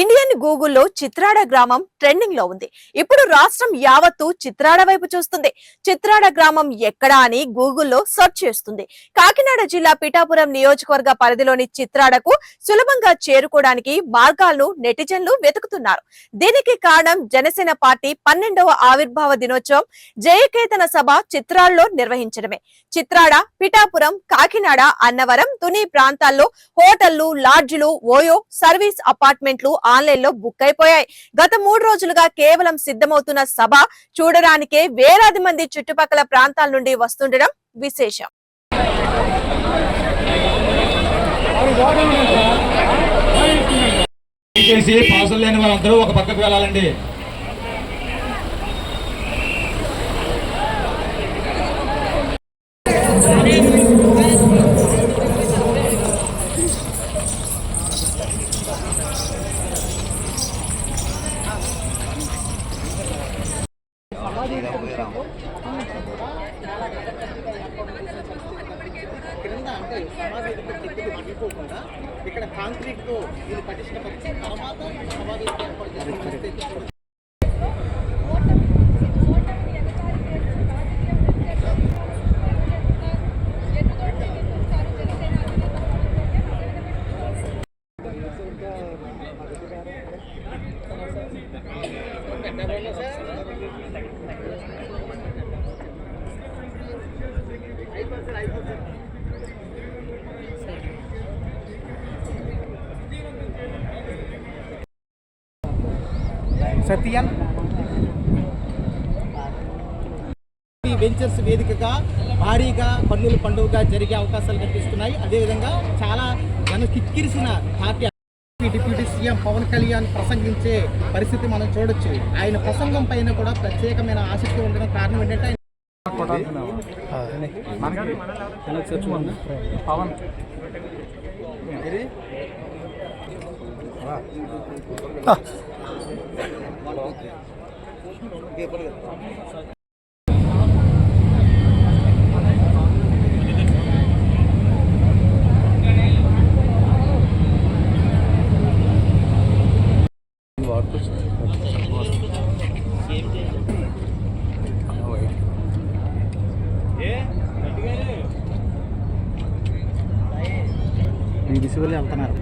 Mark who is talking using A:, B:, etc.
A: Indian గూగుల్లో చిత్రాడ గ్రామం ట్రెండింగ్లో ఉంది. ఇప్పుడు రాష్ట్రం యావత్తు చిత్రాడ వైపు చూస్తుంది. చిత్రాడ గ్రామం ఎక్కడా అని గూగుల్లో సెర్చ్ చేస్తుంది. కాకినాడ జిల్లా పిఠాపురం నియోజకవర్గ పరిధిలోని చిత్రాడకు సులభంగా చేరుకోవడానికి మార్గాలను నెటిజన్లు వెతుకుతున్నారు. దీనికి కారణం జనసేన పార్టీ పన్నెండవ ఆవిర్భావ దినోత్సవం జయకేతన సభ చిత్రాల్లో నిర్వహించడమే. చిత్రాడ పిఠాపురం కాకినాడ అన్నవరం తుని ప్రాంతాల్లో హోటళ్ళు లాడ్జిలు ఓయో సర్వీస్ అపార్ట్మెంట్లు ఆన్లైన్లో బుక్ అయిపోయాయి. గత మూడు రోజులుగా కేవలం సిద్ధమవుతున్న సభ చూడడానికే వేలాది మంది చుట్టుపక్కల ప్రాంతాల నుండి వస్తుండడం విశేషం.
B: పాసులు లేని వాళ్ళందరూ ఒక పక్కకు వెళ్ళాలండి.
C: క్రింద అంటే సమాధి యొక్క చెక్కులు పడిపోకుండా ఇక్కడ కాంక్రీట్ తో దీన్ని పటిష్టపరిచి తర్వాత సమాధి ఏర్పాటు చేసిన పరిస్థితి సత్యం. వెంచర్స్ వేదికగా భారీగా పన్నుల పండుగగా జరిగే అవకాశాలు కనిపిస్తున్నాయి. అదేవిధంగా చాలా జన కిక్కిరిసిన party deputy CM Pawan Kalyan ప్రసంగించే పరిస్థితి మనం చూడొచ్చు. ఆయన ప్రసంగం పైన కూడా ప్రత్యేకమైన ఆసక్తి ఉండడం కారణం ఏంటంటే
B: పవన్.
C: ఈ దిశ వెళ్ళి వెళ్తున్నారు